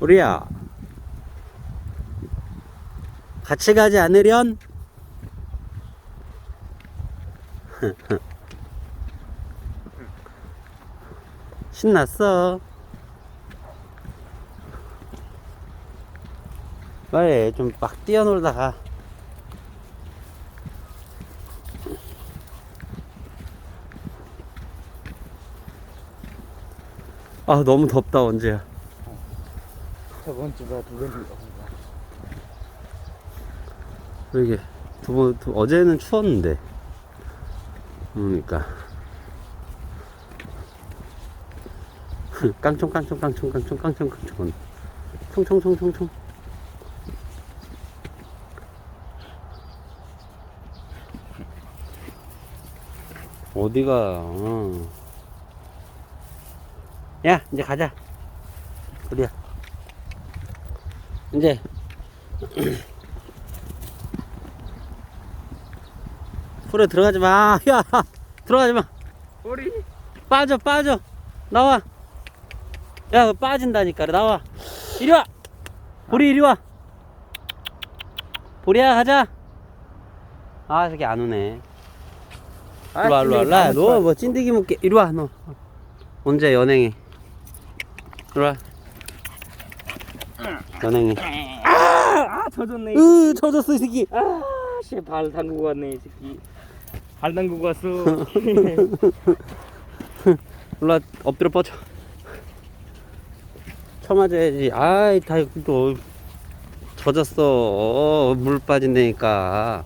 우리야 같이 가지 않으련? 신났어. 빨리 좀 막 뛰어놀다가. 아 너무 덥다 언제야 저번 주가 두 번째 이게 두번 두, 어제는 추웠는데. 그러니까. 깡총 깡총 깡총 깡총 깡총 깡총. 총총총총총 어디가 어. 야 이제 가자. 우리야 이제 풀에 들어가지 마. 야, 들어가지 마. 꼬리 빠져, 빠져. 나와. 야, 그거 빠진다니까. 나와. 이리 와. 보리 이리 와. 보리야, 가자. 아, 저기 안 오네. 이리 와, 이리 와. 라, 너뭐 찐득이 먹게. 이리 와, 너. 언제 연행해? 이리 와. 연행해. 아 젖었네 으, 젖었어, 이 새끼. 아 씨발 담그고 갔네 이 새끼. 발 담그고 갔어 올라 엎드려 뻗쳐. 쳐맞아야지. 아이 다또 젖었어. 어, 물 빠진다니까.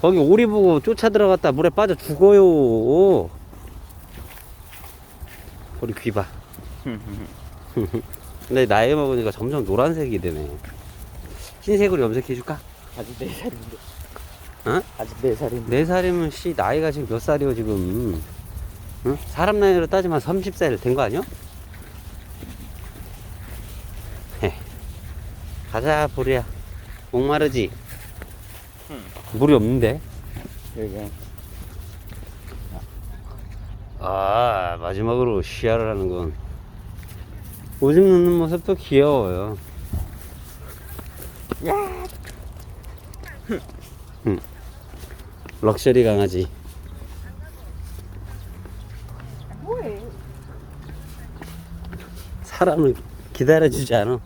거기 오리 보고 쫓아 들어갔다 물에 빠져 죽어요. 우리 귀 봐 근데 나이 먹으니까 점점 노란색이 되네 흰색으로 염색해줄까? 아직 네 살인데 어? 아직 네 살인데 네 살이면 씨 나이가 지금 몇 살이요 지금 응? 사람 나이로 따지면 30살 된 거 아니야? 헤. 가자 보리야 목마르지? 물이 없는데 여기 아 마지막으로 시야를 하는 건 오줌 넣는 모습도 귀여워요. 응. 럭셔리 강아지. 사람을 기다려주지 않아